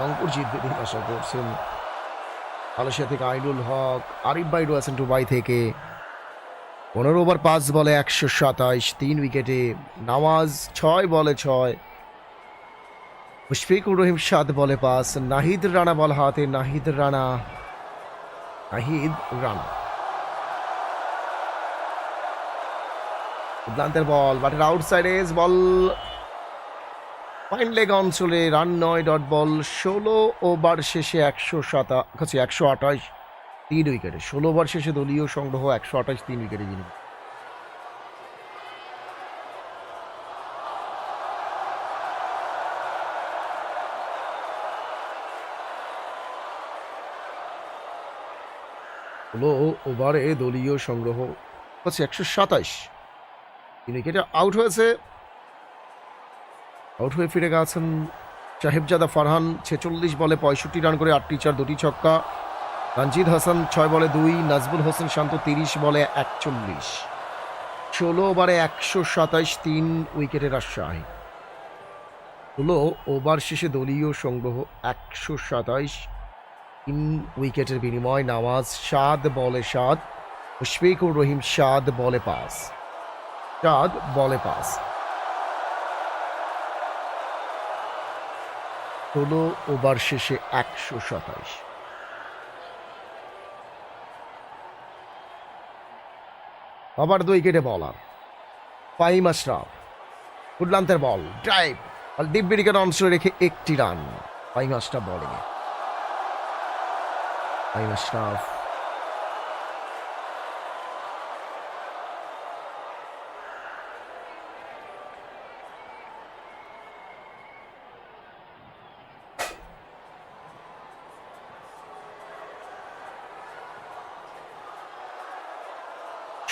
রংপুর জিতবে তিনি আশা করছেন। মালয়েশিয়া থেকে আইনুল হক, আরিফ ভাই রয়েছেন দুবাই থেকে। পনেরো ওভার পাঁচ বলে একশো সাতাইশ, তিন উইকেটে নামাজ ছয় বলে ছয়। মুশফিকুর রহিম সাত বলে পাঁচ, নাহিদ রানা বল হাতে, নাহিদ রানা নাহিদ রানা। উদ্লান্তের ball, বাটের outside edge ball fine leg অঞ্চলে রান নয় ডট বল ষোলো ওভার শেষে একশো সাতা, কাছে একশো আঠাশ, তিন উইকেটে। ষোলো ওভার শেষে দলীয় সংগ্রহ একশো আঠাশ, তিন উইকেটে যিনি ষোলো ওভারে দলীয় সংগ্রহ হচ্ছে একশো সাতাশ, তিন উইকেটে আউট হয়েছে। আউট হয়ে ফিরে গেছেন সাহেবজাদা ফারহান। ছেচল্লিশ বলে পঁয়ষট্টি রান করে আটটি চার, দুটি ছক্কা। রঞ্জিত হাসান ছয় বলে দুই নাজবুল হোসেন শান্ত তিরিশ বলে একচল্লিশ। ষোলো ওভারে একশো সাতাইশ তিন উইকেটের রাজশাহী। ষোলো ওভার শেষে দলীয় সংগ্রহ একশো সাতাইশ তিন উইকেটের বিনিময় নওয়াজ সাদ বলে সাদ মুশফিকুর রহিম সাদ বলে পাস সাদ বলে পাস ষোলো ওভার শেষে একশো সাতাইশ। আবার দুই কেটে বলার ফাইম আশরাফ। ফুটলান্তের বল ড্রাইভ আর ডিপ অংশ রেখে একটি রান ফাইম আশরাফ বলিং ফাইম আশরাফ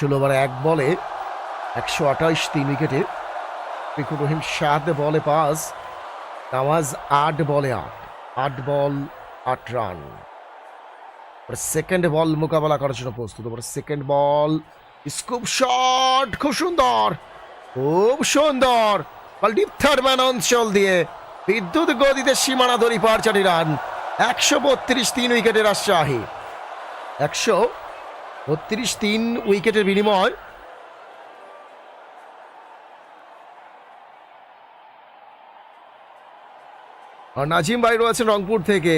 ষোলো ওভারে এক বলে একশো আঠাইশ তিন উইকেটে। ফিকুর রহিম সাত বলে পাস নওয়াজ আট বলে আট আট বল, আট রান। সেকেন্ড বল মোকাবেলা করার জন্য প্রস্তুত। সেকেন্ড বল স্কুপ শট খুব সুন্দর খুব সুন্দর। ম্যান অঞ্চল দিয়ে বিদ্যুৎ গতিতে সীমানা ধরি পার চারি রান, একশো বত্রিশ তিন উইকেটে রাজশাহী। একশো বত্রিশ তিন উইকেটের বিনিময়। আর নাজিম ভাই রয়েছেন রংপুর থেকে।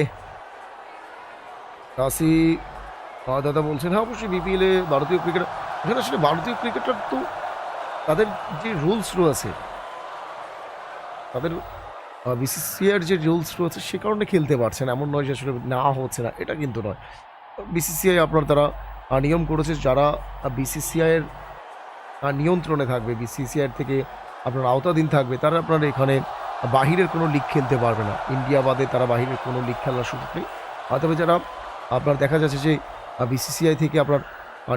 আমার দাদা বলছেন হ্যাঁ অবশ্যই বিপিএল ভারতীয় ক্রিকেট, এখানে আসলে ভারতীয় ক্রিকেটার তো তাদের যে রুলস রয়েছে, তাদের বিসিসিআইয়ের যে রুলস রয়েছে, সে কারণে খেলতে পারছেন, এমন নয় যে আসলে না হচ্ছে না, এটা কিন্তু নয়। বিসিসিআই আপনার তারা নিয়ম করেছে যারা বিসিসিআইয়ের নিয়ন্ত্রণে থাকবে বিসিসিআইয়ের থেকে আপনার আওতাধীন থাকবে, তারা আপনার এখানে বাহিরের কোনো লিগ খেলতে পারবে না। ইন্ডিয়া বাদে তারা বাহিরের কোনো লিগ খেলার সুযোগ নেই। তবে যারা আপনার দেখা যাচ্ছে যে বিসিসিআই থেকে আপনার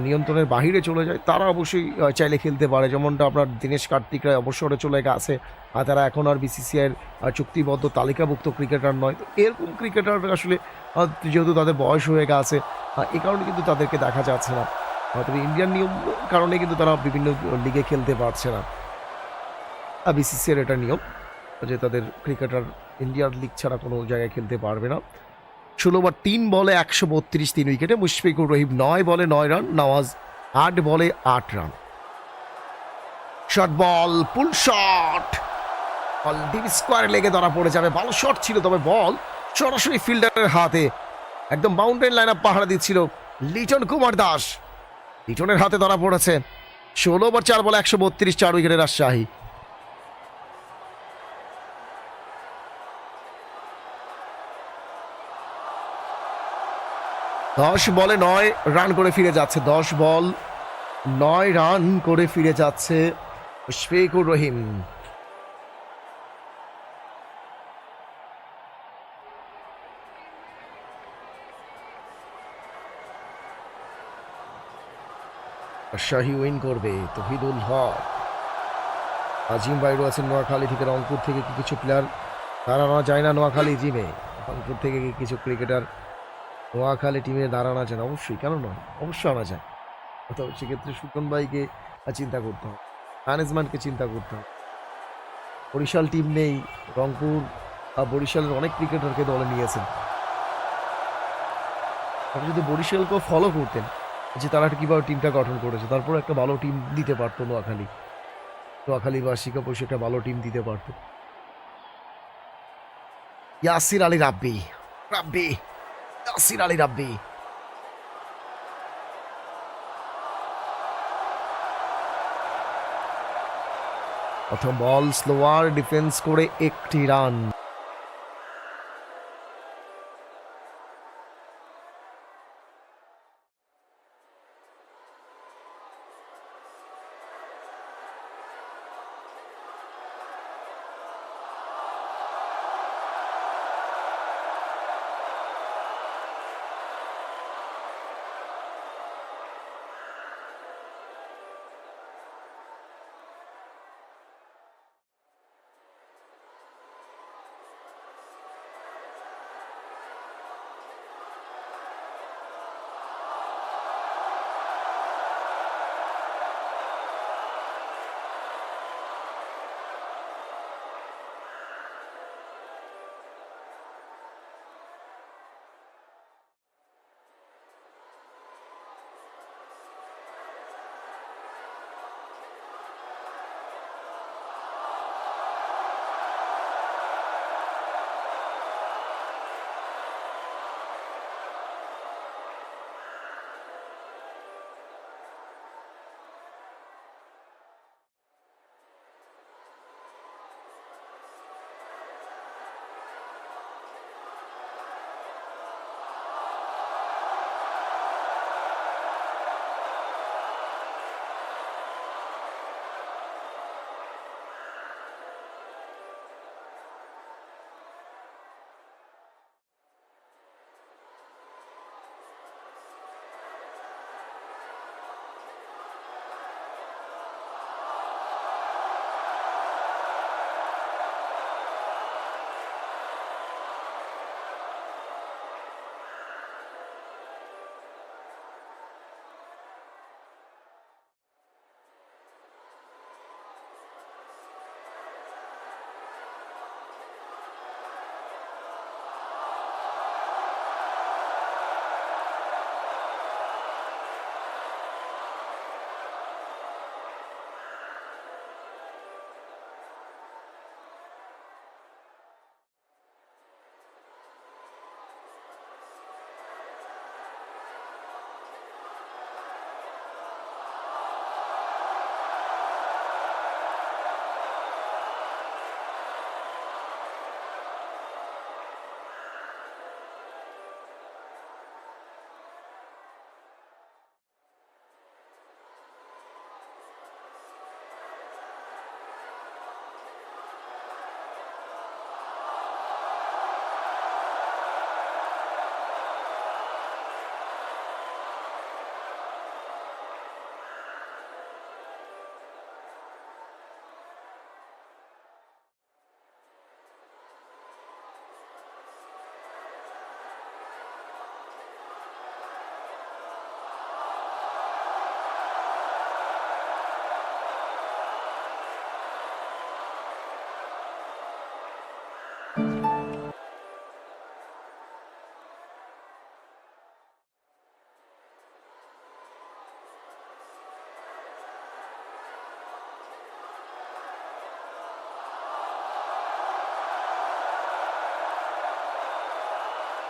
নিয়ন্ত্রণের বাহিরে চলে যায়, তারা অবশ্যই চাইলে খেলতে পারে। যেমনটা আপনার দীনেশ কার্তিকরা অবসরে চলে গেছে, আর তারা এখন আর বিসিসিআইয়ের চুক্তিবদ্ধ তালিকাভুক্ত ক্রিকেটার নয়। তো এরকম ক্রিকেটার আসলে যেহেতু তাদের বয়স হয়ে গেছে এই কারণে কিন্তু তাদেরকে দেখা যাচ্ছে না। তবে ইন্ডিয়ান নিয়ম কারণে কিন্তু তারা বিভিন্ন লিগে খেলতে পারছে না। বিসিসিআর এটা নিয়ম যে তাদের ক্রিকেটার ইন্ডিয়ার লিগ ছাড়া কোনো জায়গায় খেলতে পারবে না। ষোলো ওভার তিন বলে একশো বত্রিশ, তিন উইকেটে। মুশফিকুর রহিম নয় বলে নয় রান, নওয়াজ আট বলে আট run. Short ball pull shot ball স্কোয়ারে লেগে ধরা পড়ে যাবে। ভালো শট ছিল, তবে বল সরাসরি ফিল্ডারের হাতে। একদম বাউন্ডারি লাইন আপ পাহারা দিচ্ছিল লিটন কুমার দাস। লিটনের হাতে ধরা পড়েছে। ষোলো ওভার চার বলে একশো বত্রিশ, চার উইকেটে রাজশাহী। দশ বলে নয় রান করে ফিরে যাচ্ছে, দশ বল নয় রান করে ফিরে যাচ্ছে মুশফিকুর রহিম। শাহি উইন করবে তহিদুল হক। আজিম বাইরও আছেন নোয়াখালী থেকে, রংপুর থেকে কিছু প্লেয়ার দাঁড়ানো যায় না নোয়াখালী, জিমে। রংপুর থেকে কিছু ক্রিকেটার নোয়াখালী টিমে দাঁড়ানো যায় অবশ্যই কেন নয়? অবশ্যই আনা যায়। অথবা সেক্ষেত্রে সুকন ভাইকে চিন্তা করতে হবে। ম্যানেজমেন্টকে চিন্তা করতে হবে। বরিশাল টিম নেই রংপুর আহ, বরিশালের অনেক ক্রিকেটারকে দলে নিয়েছেন আপনি যদি বরিশালকেও ফলো করতেন যে তারা কীভাবে টিমটা গঠন করেছে তারপর একটা ভালো টিম দিতে পারতো নোয়াখালী। নোয়াখালী বা শিকাপোষে একটা ভালো টিম দিতে পারতো। ইয়াসির আলী রাব্বি রাব্বি। ইয়াসির আলী রাব্বি। প্রথম বল স্লোয়ার ডিফেন্স করে একটি রান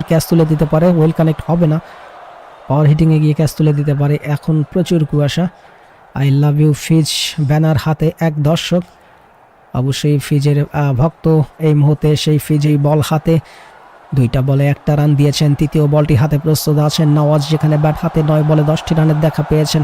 ক্যাচ তুলে দিতে পারে ওয়েল কানেক্ট হবে না। পাওয়ার হিটিংয়ে গিয়ে ক্যাচ তুলে দিতে পারে এখন প্রচুর কুয়াশা। I love you Fizz banner হাতে এক দর্শক। অবশ্যই ফিজের ভক্ত এই মুহূর্তে, সেই ফিজেই বল হাতে। দুইটা বলে একটা রান দিয়েছেন, তৃতীয় বলটি হাতে প্রস্তুত আছেন। নওয়াজ যেখানে ব্যাট হাতে নয় বলে দশটি রানের দেখা পেয়েছেন।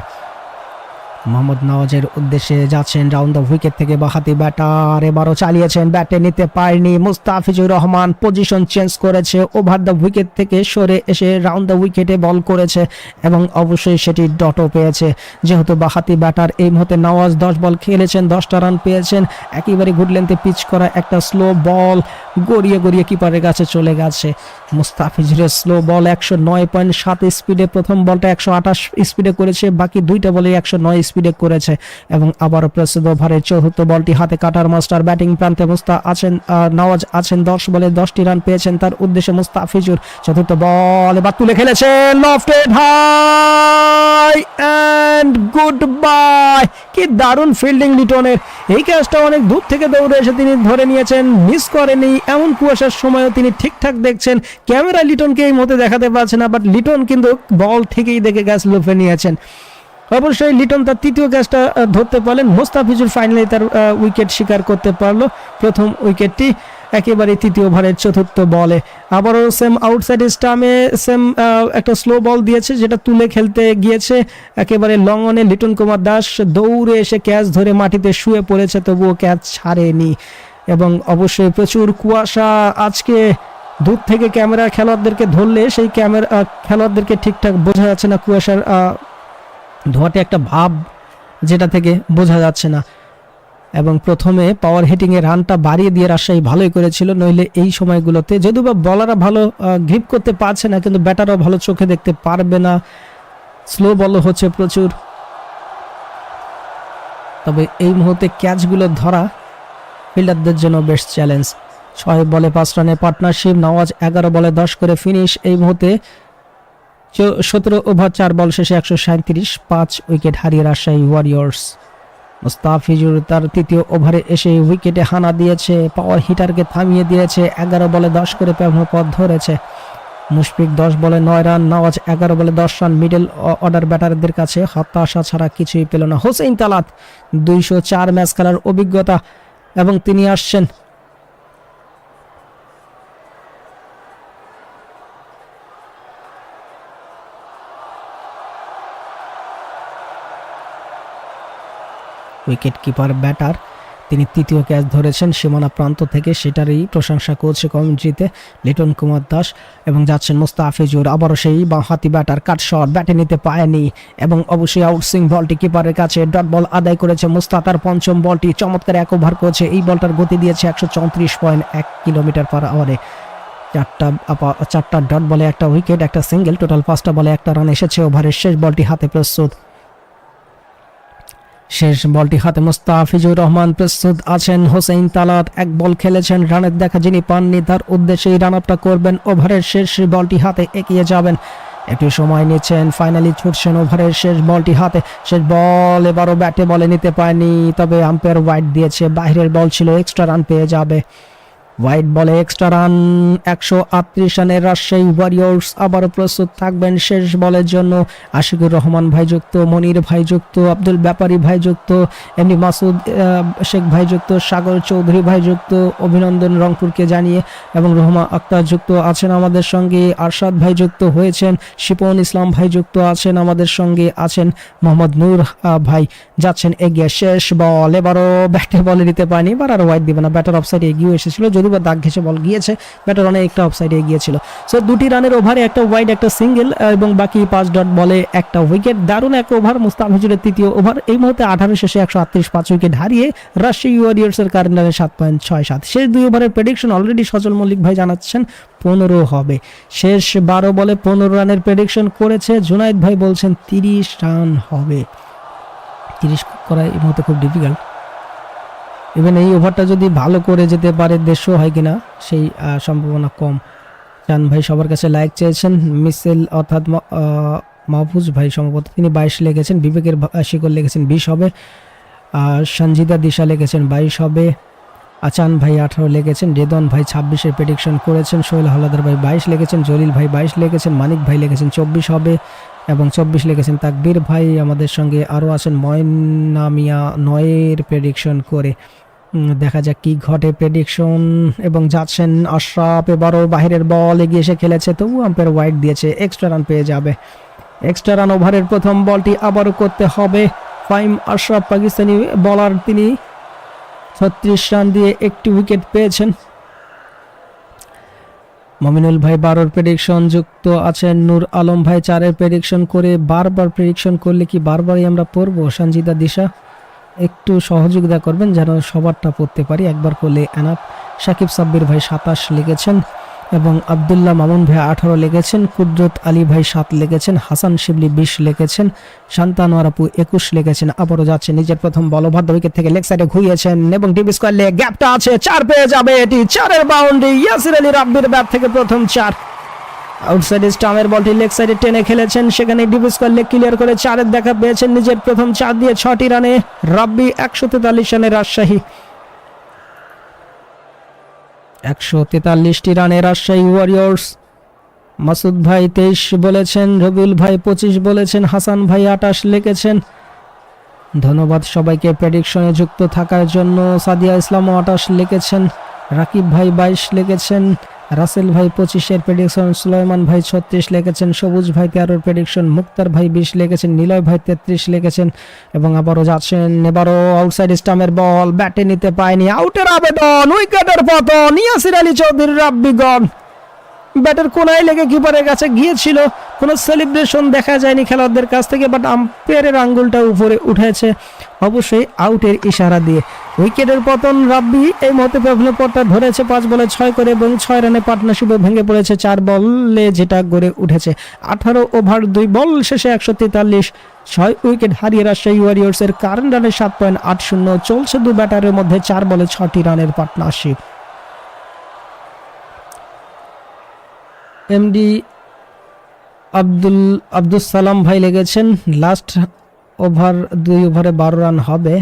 মোহাম্মদ নওয়াজের উদ্দেশ্যে যাচ্ছেন রাউন্ড দ্য উইকেট থেকে বাহাতি ব্যাটার এবারও চালিয়েছেন ব্যাটে নিতে পারেনি মুস্তাফিজুর রহমান। পজিশন চেঞ্জ করেছে ওভার দ্য উইকেট থেকে সরে এসে রাউন্ড দ্য উইকেটে বল করেছে এবং অবশ্যই সেটি ডটও পেয়েছে। যেহেতু বাহাতি ব্যাটার এই মুহূর্তে নওয়াজ দশ বল খেলেছেন, দশটা রান পেয়েছেন। একেবারে গুড লেন্থে পিচ করা একটা স্লো বল গড়িয়ে গড়িয়ে কিপারের কাছে চলে গেছে। মুস্তাফিজুরের স্লো বল একশো নয় পয়েন্ট সাত স্পিডে প্রথম বলটা একশো আঠাশ স্পিডে করেছে, বাকি দুইটা বলে একশো নয় স্পিডে করেছে এবং আবারও প্রস্তুত ওভারের চতুর্থ বলটি হাতে কাটার মাস্টার ব্যাটিং প্রান্তে মুস্তা আছেন নওয়াজ আছেন, দশ বলে দশটি রান পেয়েছেন। তার উদ্দেশ্যে মুস্তাফিজুর চতুর্থ বল এবার তুলে খেলেছেন lofted high and good bye কি দারুণ ফিল্ডিং লিটনের। এই ক্যাচটা অনেক দূর থেকে দৌড়ে এসে তিনি ধরে নিয়েছেন মিস করেনি। এমন কুয়াশার সময়ও তিনি ঠিকঠাক দেখছেন। ক্যামেরা লিটনকে এই মতে দেখাতে পারছে না বাট লিটন কিন্তু বল ঠিকই দেখে গ্যাস লুফে নিয়েছেন। অবশ্যই লিটন তার তৃতীয় ক্যাচটা ধরতে পারলেন। মোস্তাফিজুর ফাইনালি তার উইকেট শিকার করতে পারল। প্রথম উইকেটটি একেবারে তৃতীয় ওভারের চতুর্থ বলে। আবারও সেম আউটসাইড স্টামে সেম একটা স্লো বল দিয়েছে, যেটা তুলে খেলতে গিয়েছে। একেবারে লং অনে লিটন কুমার দাস দৌড়ে এসে ক্যাচ ধরে মাটিতে শুয়ে পড়েছে, তবুও ক্যাচ ছাড়েনি। এবং অবশ্যই প্রচুর কুয়াশা। আজকে দূর থেকে ক্যামেরা খেলোয়াড়দেরকে ধরলে সেই ক্যামেরা খেলোয়াড়দেরকে ঠিকঠাক বোঝা যাচ্ছে না কুয়াশার ধোয়াটে একটা ভাব যেটা থেকে বোঝা যাচ্ছে না। এবং প্রথমে পাওয়ার হিটিংয়ে রানটা বাড়িয়ে দিয়ে রাজশাহী ভালোই করেছিল, নইলে এই সময়গুলোতে যদিও বা বলাররা ভালো গ্রিপ করতে পারছে না, কিন্তু ব্যাটারও ভালো চোখে দেখতে পারবে না। স্লো বলও হচ্ছে প্রচুর। তবে এই মুহূর্তে ক্যাচগুলো ধরা ফিল্ডারদের জন্য বেশ চ্যালেঞ্জ ছয় বলে পাঁচ রানে পার্টনারশিপ নওয়াজ এগারো বলে দশ করে ফিনিশ এই মুহূর্তে সতেরো ওভার চার বল শেষে একশো সাঁত্রিশ পাঁচ উইকেট হারিয়ে রাজশাহী ওয়ারিয়র্স। মুস্তাফিজুর তার তৃতীয় ওভারে এসে উইকেটে হানা দিয়েছে পাওয়ার হিটারকে থামিয়ে দিয়েছে, এগারো বলে দশ করে পথ ধরেছে। মুশফিক দশ বলে নয় রান, নওয়াজ এগারো বলে দশ রান। মিডল অর্ডার ব্যাটারদের কাছে হতাশা ছাড়া কিছুই পেল না। হোসেন তালাত দুইশো চার ম্যাচ খেলার অভিজ্ঞতা এবং তিনি আসছেন উইকেট কিপার ব্যাটার তিনি তৃতীয় ক্যাচ ধরেছেন সীমানা প্রান্ত থেকে। সেটারই প্রশংসা করছে কমিউনিটিতে লিটন কুমার দাস এবং যাচ্ছেন মোস্তাফিজুর। আবারও সেই বাঁহাতি ব্যাটার কাট শট ব্যাটে নিতে পায়নি এবং অবশ্যই আউটসুইং বলটি কিপারের কাছে ডট বল আদায় করেছে মোস্তা তার পঞ্চম বলটি চমৎকার এক ওভার করেছে। এই বলটার গতি দিয়েছে একশো চৌত্রিশ পয়েন্ট এক কিলোমিটার পার আওয়ারে চারটা চারটা ডট বলে একটা উইকেট একটা সিঙ্গেল টোটাল পাঁচটা বলে একটা রান এসেছে। ওভারের শেষ বলটি হাতে প্রস্তুত। শেষ বলটি হাতে মুস্তাফিজুর রহমান প্রস্তুত আছেন হোসেন তালাত। এক বল খেলেছেন রানের দেখা যিনি পাননি, তার উদ্দেশ্যেই রান আপটা করবেন ওভারের শেষ বলটি হাতে এগিয়ে যাবেন। একটু সময় নিচ্ছেন ফাইনালি ছুটছেন ওভারের শেষ বলটি হাতে। শেষ বল এবারও ব্যাটে বলে নিতে পারেনি, তবে আম্পায়ার ওয়াইড দিয়েছে, বাইরের বল ছিল এক্সট্রা রান পেয়ে যাবে। হোয়াইট বলে এক্সট্রা রান একশো আটত্রিশ রানের রাজশাহী ওয়ারিয়র্স আবারও প্রস্তুত থাকবেন শেষ বলের জন্য। আশিকুর রহমান ভাই যুক্ত মনির ভাই যুক্ত আব্দুল ব্যাপারী ভাই যুক্ত এমনি মাসুদ শেখ ভাই যুক্ত সাগর চৌধুরী ভাই যুক্ত অভিনন্দন রংপুরকে জানিয়ে এবং রহমা আক্তার যুক্ত আছেন আমাদের সঙ্গে। আরশাদ ভাই যুক্ত হয়েছেন, শিপন ইসলাম ভাই যুক্ত আছেন আমাদের সঙ্গে আছেন মোহাম্মদ নূর ভাই যাচ্ছেন এগিয়ে। শেষ বল, এবারও ব্যাটে বলে দিতে পারেনি, এবার আর ওয়াইড দিবে না। ব্যাটার অফসাইডে এগিয়ে এসেছিল বা দাগ ঘেসে বল গিয়েছে। ব্যাটার অনেকটা অফসাইডে এগিয়েছিল সো দুটি রানের ওভারে একটা ওয়াইড একটা সিঙ্গেল এবং বাকি পাঁচ ডট বলে একটা উইকেট দারুণ এক ওভার মুস্তাফিজুরের তৃতীয় ওভার এই মুহূর্তে আঠারো শেষে একশো আটত্রিশ পাঁচ উইকেট হারিয়ে রাজশাহী ওয়ারিয়ার্সের কারেন্ট রানে সাত পয়েন্ট ছয় সাত। শেষ দুই ওভারের প্রেডিকশন অলরেডি সজল মল্লিক ভাই জানাচ্ছেন, পনেরো হবে। শেষ বারো বলে পনেরো রানের প্রেডিকশন করেছে। জুনাইদ ভাই বলছেন, তিরিশ রান হবে। তিরিশ করা এই মুহূর্তে খুব ডিফিকাল্ট ইভেন এই ওভারটা যদি ভালো করে যেতে পারে দেশও হয় কিনা, সেই সম্ভাবনা কম। চান ভাই সবার কাছে লাইক চেয়েছেন, মিসেল অর্থাৎ মাহফুজ ভাই সম্ভবত তিনি বাইশ লেগেছেন, বিবেকের শিকড় লেগেছেন বিশ হবে। আর সঞ্জিদা দিশা লেগেছেন বাইশ হবে। আচান ভাই আঠারো লেগেছেন, রেদন ভাই ছাব্বিশের প্রেডিকশন করেছেন, সোহেল হালাদার ভাই বাইশ লেগেছেন, জলিল ভাই বাইশ লেগেছেন, মানিক ভাই লেগেছেন চব্বিশ হবে এবং চব্বিশ লেগেছেন তাকবীর ভাই। আমাদের সঙ্গে আরও আছেন ময়নামিয়া নয়ের প্রেডিকশন করে। দেখা যাক কি ঘটে। প্রেডিকশন এবং যাচ্ছেন আশরাফ এবারও বাহিরের বল এগিয়ে এসে খেলেছে তবু আম্পায়ার ওয়াইড দিয়েছে এক্সট্রা রান পেয়ে যাবে। এক্সট্রা রান ওভারের প্রথম বলটি আবারও করতে হবে। ফাইম আশরাফ পাকিস্তানি বলার তিনি ছত্রিশ রান দিয়ে একটি উইকেট পেয়েছেন। মমিনুল ভাই বারোর প্রেডিকশন যুক্ত আছেন, নূর আলম ভাই চারের প্রেডিকশন করে বারবার প্রেডিকশন করলে কি বারবারই আমরা পড়ব? সঞ্জিদা দিশা। একটু সহযোগিতা করবেন যেন সবারটা পড়তে পারি। একবার করলে এনাফ। সাকিব সাব্বির ভাই সাতাশ লিখেছেন এবং আবদুল্লাহ মামুন ভাই আঠারো লিখেছেন, কুদরত আলী ভাই সাত লিখেছেন, হাসান শিবলি বিশ লিখেছেন শান্তানোয়ার আপু একুশ লিখেছেন। আবারও যাচ্ছে নিজের প্রথম বল ভাদ্র উইকেট থেকে লেগ সাইডে ঘুরিয়েছেন এবং ডিবি স্কোয়ার লে গ্যাপটা আছে, চার পেয়ে যাবে এটি, চারের বাউন্ডারি ইয়াসির আলী রাব্বির ব্যাট থেকে প্রথম চার। আউটসাইড স্টামের বলটি লেগ সাইডে টেনে খেলেছেন। সেখানে ডিবি স্কোয়ার লেগ ক্লিয়ার করে চারের দেখা পেয়েছেন নিজের প্রথম চার দিয়ে ছটি রানে। রাব্বি একশো তেতাল্লিশ রানে রাজশাহী। একশো তেতাল্লিশটি রানে রাজশাহী ওয়ারিয়র্স মাসুদ ভাই তেইশ বলেছেন, রবিউল ভাই পঁচিশ বলেছেন, হাসান ভাই আটাশ লিখেছেন। ধন্যবাদ সবাইকে প্রেডিকশনে যুক্ত থাকার জন্য। সাদিয়া ইসলামও আটাশ লিখেছেন, রাকিব ভাই বাইশ লিখেছেন। রাসেল ভাই পঁচিশের প্রেডিকশন সুলাইমান ভাই ছত্রিশ লিখেছেন, সবুজ ভাই তেরোর প্রেডিকশন মুক্তার ভাই বিশ লিখেছেন, নিলয় ভাই তেত্রিশ লিখেছেন এবং আবারও যাচ্ছেন, এবারও আউটসাইড স্টামের বল ব্যাটে নিতে পায়নি আউটের আবেদন, উইকেটের পতন, ইয়াসির আলী চৌধুরী রাব্বিগণ। ব্যাটের কোনায় লেগে কিপারের কাছে গিয়েছিল, কোনো সেলিব্রেশন দেখা যায়নি খেলোয়াড়দের কাছ থেকে বাট আম্পায়ারের আঙ্গুলটা উপরে উঠেছে। অবশ্যই আউটের ইশারা দিয়ে। উইকেটের পতন, রাব্বি এই মুহূর্তে পেভলে পটটা ধরেছে, পাঁচ বলে ছয় করে এবং ছয় রানে পার্টনারশিপে ভেঙে পড়েছে চার বলে যেটা গড়ে উঠেছে। আঠারো ওভার, দুই বল, শেষে একশো তেতাল্লিশ, ছয় উইকেট হারিয়ে রাজশাহী ওয়ারিয়র্সের কারেন্ট রানে সাত পয়েন্ট আট শূন্য, চলছে দু ব্যাটারের মধ্যে চার বলে ছটি রানের পার্টনারশিপ। এমডি আব্দুল আব্দুল সালাম ভাই লেগেছেন, লাস্ট ওভার দুই ওভারে বারো রান হবে।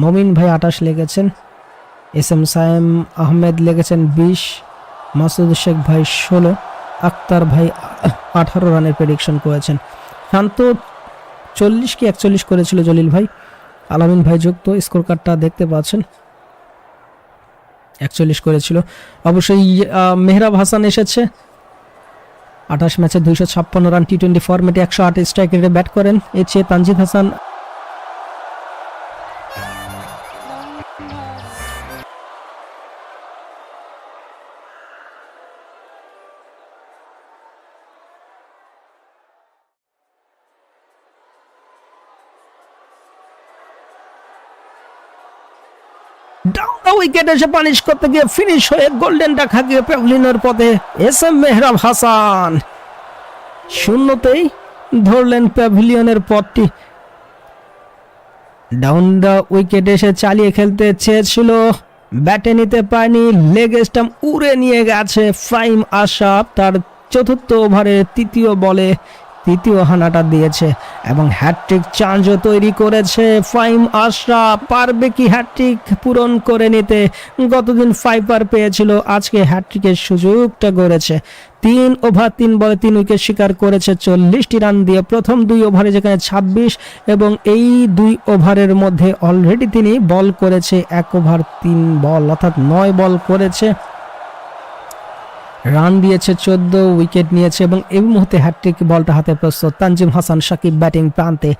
মমিন ভাই আটাশ লেগেছেন। এস এম সায়েম আহমেদ লেগেছেন বিশ। মাসুদ শেখ ভাই ষোলো। আক্তার ভাই আঠারো রানের প্রেডিকশন করেছেন। শান্ত চল্লিশ কি একচল্লিশ করেছিল জলিল ভাই? আলামিন ভাই যুক্ত স্কোর কার্ডটা দেখতে পাচ্ছেন। একচল্লিশ করেছিল। অবশ্যই মেহরাব হাসান এসেছে। আঠাশ ম্যাচে দুইশো ছাপ্পান্ন রান টি টোয়েন্টি ফরম্যাটে একশো আট স্ট্রাইক রেটে ব্যাট করেন এর চেয়ে তানজিদ হাসান। উইকেট এসে পানিশ করতে গিয়ে ফিনিশ হয়ে গোল্ডেনটা খাকিয়ে পেভলিনের পথে এস এম মেহরাব হাসান। শূন্যতেই ধরলেন প্যাভিলিয়নের পথটি। ডাউন দ্য উইকেট এসে চালিয়ে খেলতে চেয়েছিল। ব্যাটে নিতে পারেনি লেগ স্টাম্প উড়ে নিয়ে গেছে। ফাইম আশাফ তার চতুর্থ ওভারের তৃতীয় বলে তৃতীয় হানাটা দিয়েছে এবং হ্যাটট্রিক চার্জও তৈরি করেছে ফাইম আশরাফ। পারবে কি হ্যাটট্রিক পূরণ করে নিতে? গতদিন ফাইপার পেয়েছিল, আজকে হ্যাটট্রিকের সুযোগটা গড়েছে। তিন ওভার তিন বলে তিন উইকেট শিকার করেছে চল্লিশটি রান দিয়ে। প্রথম দুই ওভারে যেখানে ছাব্বিশ এবং এই দুই ওভারের মধ্যে অলরেডি তিনি বল করেছে, এক ওভার তিন বল অর্থাৎ নয় বল করেছে। রান দিয়েছে, চোদ্দ উইকেট নিয়েছে এবং এই মুহূর্তে হ্যাট্রিক বলটা হাতে প্রস্তুত তানজিম হাসান সাকিব ব্যাটিং প্রান্তে।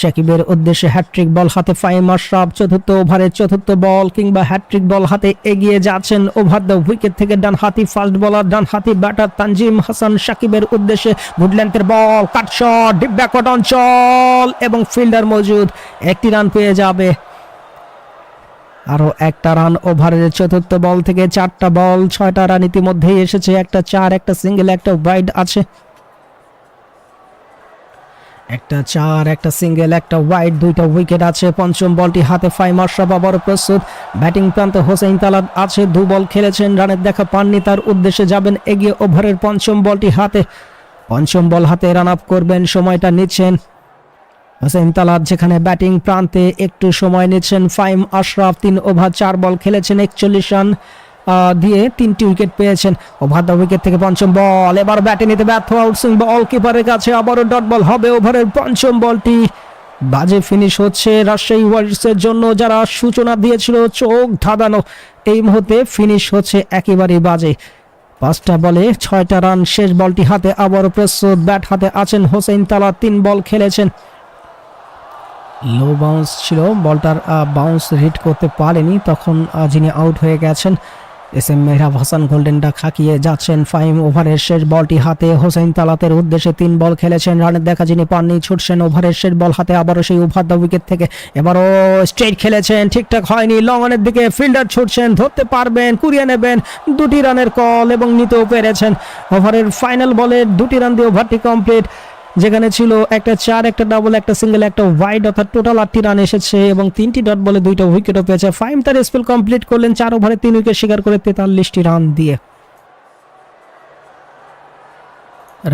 সাকিবের উদ্দেশ্যে হ্যাট্রিক বল হাতে ফাইম আশরাফ চতুর্থ ওভারে চতুর্থ বল কিংবা হ্যাট্রিক বল হাতে এগিয়ে যাচ্ছেন ওভার দ্য উইকেট থেকে ডান হাতি ফাস্ট বলার ডান হাতি ব্যাটার তানজিম হাসান সাকিবের উদ্দেশ্যে গুডল্যান্ডের ball cut shot deep backward অঞ্চল এবং ফিল্ডার মজুদ, একটি রান পেয়ে যাবে আরও একটা রান ওভারের চতুর্থ বল থেকে চারটা বল ছয়টা রান ইতিমধ্যেই এসেছে। একটা চার, একটা সিঙ্গেল একটা ওয়াইড আছে। একটা চার, একটা সিঙ্গেল একটা ওয়াইড দুইটা উইকেট আছে। পঞ্চম বলটি হাতে ফাইম আশরাফ আবার প্রস্তুত। ব্যাটিং প্রান্তে হোসেন তালাদ আছে। দু বল খেলেছেন রানের দেখা পাননি। তার উদ্দেশ্যে যাবেন এগিয়ে ওভারের পঞ্চম বলটি হাতে। পঞ্চম বল হাতে রান আপ করবেন, সময়টা নিচ্ছেন। হোসেন তালাত, যেখানে ব্যাটিং প্রান্তে একটু সময় নিচ্ছেন ফাইম আশরাফ, তিন ওভার, চার বল খেলেছেন, একচল্লিশ রান দিয়ে তিনটি উইকেট পেয়েছেন। ওভার উইকেট থেকে পঞ্চম বল, এবার ব্যাটে নিতে ব্যর্থ আউটসুইং বল কিপারের কাছে আবারও ডট বল হবে ওভারের পঞ্চম বলটি। বাজে ফিনিশ হচ্ছে রাজশাহী ওয়ারিয়র্সের জন্য, যারা সূচনা দিয়েছিল চোখ ধাঁধানো। এই মুহূর্তে ফিনিশ হচ্ছে একেবারেই বাজে। পাঁচটা বলে ছয়টা রান, শেষ বলটি হাতে আবারও প্রস্তুত। ব্যাট হাতে আছেন হোসেন তালা তিন বল খেলেছেন। লো বাউন্স ছিল। বলটার বাউন্স হিট করতে পারেনি। তখন যিনি আউট হয়ে গেছেন, এস এম মেহরাব হাসান গোল্ডেনটা খাকিয়ে যাচ্ছেন ফাইম ওভারের শেষ বলটি হাতে। হোসেন তালাতের উদ্দেশ্যে তিন বল খেলেছেন রানের দেখা যিনি পাননি, ছুটছেন ওভারের শেষ বল হাতে। আবারও সেই ওভার দ্য উইকেট থেকে এবারও স্ট্রেট খেলেছেন। ঠিকঠাক হয়নি লং দিকে ফিল্ডার ছুটছেন, ধরতে পারবেন, কুড়িয়ে নেবেন। দুটি রানের কল এবং নিতেও পেরেছেন। ওভারের ফাইনাল বলে দুটি রান দিয়ে ওভারটি কমপ্লিট যেখানে ছিল একটা চার, একটা ডাবল একটা সিঙ্গেল একটা ওয়াইড অর্থাৎ টোটাল আটটি রান এসেছে এবং তিনটি ডট বলে দুইটা উইকেটও পেয়েছে। ফাইম তার স্পেল কমপ্লিট করলেন, চার ওভারে তিন উইকেট শিকার করে তেতাল্লিশটি রান দিয়ে।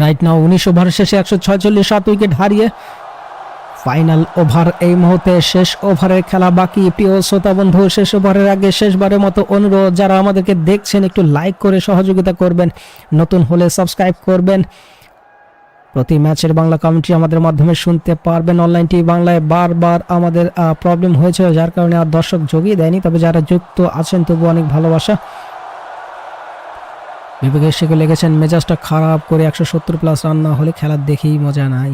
রাইট নাও উনিশ ওভার শেষে একশো ছয়চল্লিশ সাত উইকেট হারিয়ে ফাইনাল ওভার এই মুহূর্তে শেষ ওভারের খেলা বাকি। প্রিয় শ্রোতা বন্ধু, শেষ ওভারের আগে শেষবারের মতো অনুরোধ, যারা আমাদেরকে দেখছেন, একটু লাইক করে সহযোগিতা করবেন, নতুন হলে সাবস্ক্রাইব করবেন। প্রতি ম্যাচের বাংলা কমেন্ট্রি আমাদের মাধ্যমে শুনতে পারবেন। অনলাইন টিভি বাংলায় বারবার আমাদের প্রবলেম হয়েছে যার কারণে আর দর্শক যোগিয়ে দেয়নি। তবে যারা যুক্ত আছেন তবু অনেক ভালোবাসা। বিবেকে শেখে লেগেছেন, মেজাজটা খারাপ করে একশো সত্তর প্লাস রান না হলে খেলার দেখেই মজা নাই।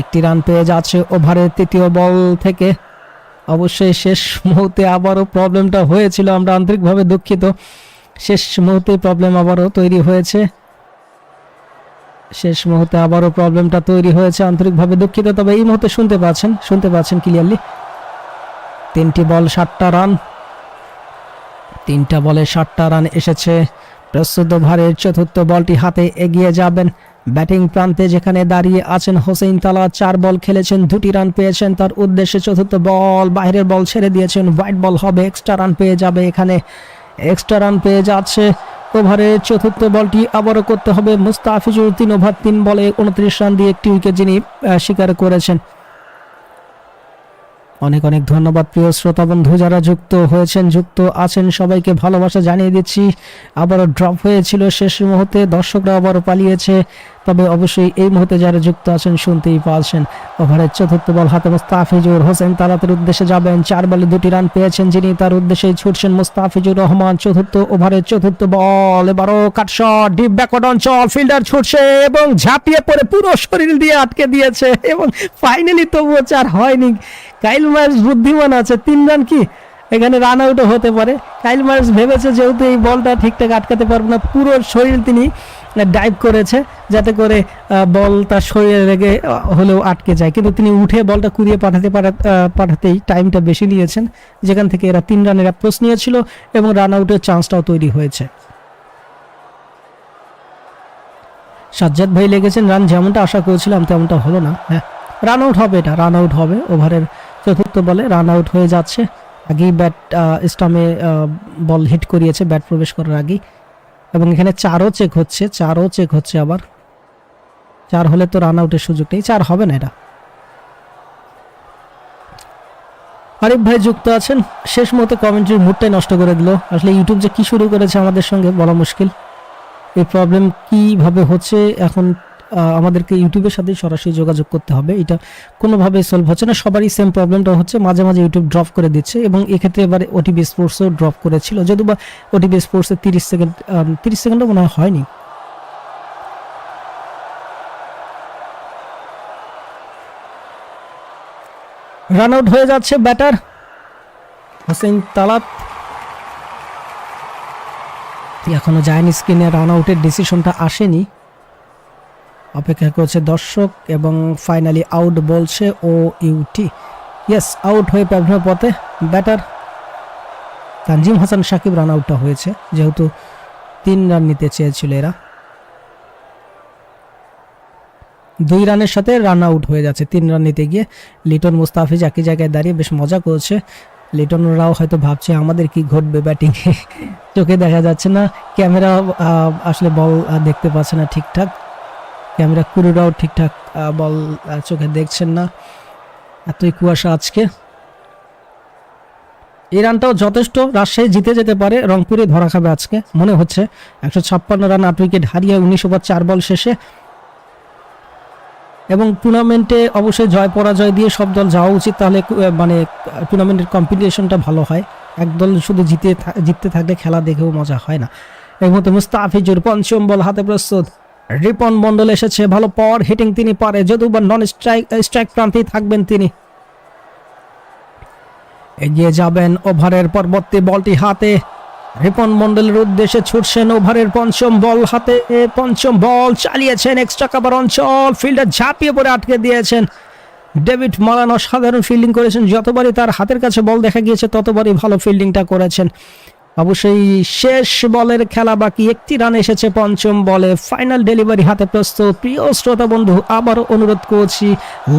একটি রান পেয়ে যাচ্ছে ওভারের তৃতীয় বল থেকে। অবশ্যই শেষ মুহূর্তে আবারও প্রবলেমটা হয়েছিল, আমরা আন্তরিকভাবে দুঃখিত। শেষ মুহূর্তে প্রবলেম আবারও তৈরি হয়েছে। শেষ মুহূর্তে আবারও প্রবলেমটা তৈরি হয়েছে, আন্তরিকভাবে দুঃখিত। তবে এই মুহূর্তে শুনতে পাচ্ছেন শুনতে পাচ্ছেন ক্লিয়ারলি তিনটি বল, সাতটা রান। তিনটা বলে সাতটা রান এসেছে। প্রস্তুত ওভারের চতুর্থ বলটি হাতে এগিয়ে যাবেন ব্যাটিং প্রান্তে যেখানে দাঁড়িয়ে আছেন হোসেন তালা, চার বল খেলেছেন, দুটি রান পেয়েছেন। তার উদ্দেশ্যে চতুর্থ বল বাইরের বল ছেড়ে দিয়েছেন হোয়াইট বল হবে এক্সট্রা রান পেয়ে যাবে এখানে। এক্সট্রা রান পেয়ে যাচ্ছে ওভারের চতুর্থ বলটি আবারও করতে হবে মুস্তাফিজুর। তিন ওভার তিন বলে উনত্রিশ রান দিয়ে একটি উইকেট যিনি শিকার করেছেন। অনেক অনেক ধন্যবাদ প্রিয় শ্রোতা বন্ধু, যারা যুক্ত হয়েছেন, যুক্ত আছেন, সবাইকে ভালোবাসা জানিয়ে দিচ্ছি। আবারও ড্রপ হয়েছিল শেষ মুহূর্তে, দর্শকরা আবারও পালিয়েছে। তবে অবশ্যই এই মুহূর্তে যারা যুক্ত আছেন, শুনতেই পাচ্ছেন। ওভারের চতুর্থ বল হাতে মুস্তাফিজুর হোসেন তালাতের উদ্দেশ্যে যাবেন। চার বলে দুটি রান পেয়েছেন যিনি, তার উদ্দেশ্যে ছুটছেন মুস্তাফিজুর রহমান। চতুর্থ ওভারের চতুর্থ বল, এবারও কাটশট ডিপ ব্যাকওয়ার্ড অঞ্চল, ফিল্ডার ছুটছে এবং ঝাঁপিয়ে পড়ে পুরো শরীর দিয়ে আটকে দিয়েছে এবং ফাইনালি তবুও চার হয়নি। কাইল মার্স বুদ্ধিমান আছে, তিন রান কি? এখানে রান আউটও হতে পারে। কাইল মার্স ভেবেছে যেহেতু এই বলটা ঠিকঠাক আটকাতে পারবে না, পুরো শরীর তিনি ডাইভ করেছে, যাতে করে বল তার শরীরে লেগে হলেও আটকে যায়। কিন্তু তিনি উঠে বলটা কুড়িয়ে পাঠাতে পাঠাতেই টাইমটা বেশি নিয়েছেন, যেখান থেকে এরা তিন রানের অ্যাপ্রোচ নিয়েছিল এবং রান আউটের চান্সটাও তৈরি হয়েছে। সাজ্জাদ ভাই লেগেছেন রান যেমনটা আশা করেছিলাম তেমনটা হলো না। হ্যাঁ রান আউট হবে এটা রান আউট হবে। ওভারের চতুর্থ বলে রান আউট হয়ে যাচ্ছে। আগেই ব্যাট স্টামে বল হিট করিয়েছে ব্যাট প্রবেশ করার আগেই। এবং এখানে চারও চেক হচ্ছে, চারও চেক হচ্ছে আবার। চার হলে তো রান আউটের সুযোগ নেই, চার হবে না এটা। আরিফ ভাই যুক্ত আছেন, শেষ মতো কমেন্ট্রির মুডটাই নষ্ট করে দিল। আসলে ইউটিউব যে কি শুরু করেছে আমাদের সঙ্গে বলা মুশকিল। এই প্রবলেম কীভাবে হচ্ছে, এখন আমাদেরকে ইউটিউবের সাথে সরাসরি যোগাযোগ করতে হবে। এটা কোনোভাবে সলভ হচ্ছে না। সবারই সেম প্রবলেমটা হচ্ছে, মাঝে মাঝে ইউটিউব ড্রপ করে দিচ্ছে এবং এক্ষেত্রে এবার ওটিবি স্পোর্টসও ড্রপ করেছিল। যদিও বা ওটিবি স্পোর্টসে তিরিশ সেকেন্ড তিরিশ সেকেন্ডও মনে হয় হয়নি। রান আউট হয়ে যাচ্ছে ব্যাটার হোসেন তালাত। এখনও জায়নি স্ক্রিনে রান আউটের ডিসিশনটা আসেনি। অপেক্ষা করছে দর্শক এবং ফাইনালি আউট বলছে ও ইউটি ইয়েস আউট হয়ে প্যাভিলিয়নের পথে ব্যাটার তানজিম হাসান, সাকিব রান আউটটা হয়েছে, যেহেতু তিন রান নিতে চেয়েছিল এরা। দুই রানের সাথে রান আউট হয়ে যাচ্ছে, তিন রান নিতে গিয়ে। লিটন মুস্তাফিজ একই জায়গায় দাঁড়িয়ে বেশ মজা করছে। লিটনরাও হয়তো ভাবছে, আমাদের কি ঘটবে ব্যাটিংয়ে চোখে দেখা যাচ্ছে না ক্যামেরা আসলে বল দেখতে পাচ্ছে না ঠিকঠাক। ক্যামেরা কুরুরাও ঠিকঠাক বল চোখে দেখছেন না। এতই কুয়াশা আজকে। এই রানটাও যথেষ্ট, রাজশাহী জিতে যেতে পারে, রংপুরে ধরা খাবে আজকে, মনে হচ্ছে। একশো ছাপ্পান্ন রান, আট উইকেট হারিয়ে উনিশ ওভার, চার বল শেষে। এবং টুর্নামেন্টে অবশ্যই জয় পরাজয় দিয়ে সব দল যাওয়া উচিত, তাহলে মানে টুর্নামেন্টের কম্পিটিশনটা ভালো হয়। একদল শুধু জিতে জিততে থাকলে খেলা দেখেও মজা হয় না। এই মুহূর্তে মুস্তাফিজুর পঞ্চম বল, হাতে প্রস্তুত। রিপন মন্ডল এসেছে, ভালো পাওয়ার হিটিং তিনি পারে, যদিও বা নন স্ট্রাইক স্ট্রাইক প্রান্তেই থাকবেন তিনি। এগিয়ে যাবেন ওভারের পরবর্তী বলটি হাতে। রিপন মন্ডলের উদ্দেশ্যে ছুটছেন ওভারের পঞ্চম বল হাতে। পঞ্চম বল চালিয়েছেন এক্সট্রা কাভার অঞ্চল ফিল্ডার ঝাঁপিয়ে পড়ে আটকে দিয়েছেন। ডেভিড মালানো সাধারণ ফিল্ডিং করেছেন, যতবারই তার হাতের কাছে বল দেখা গিয়েছে, ততবারই ভালো ফিল্ডিংটা করেছেন। অবশ্যই শেষ বলের খেলা বাকি, একটি রান এসেছে পঞ্চম বলে। ফাইনাল ডেলিভারি হাতে প্রস্তুত। প্রিয় শ্রোতা বন্ধু, আবারও অনুরোধ করছি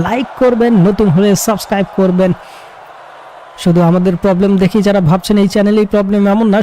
লাইক করবেন, নতুন হলে সাবস্ক্রাইব করবেন। শুধু আমাদের প্রবলেম দেখি, যারা ভাবছেন এই চ্যানেলেই প্রবলেম এমন না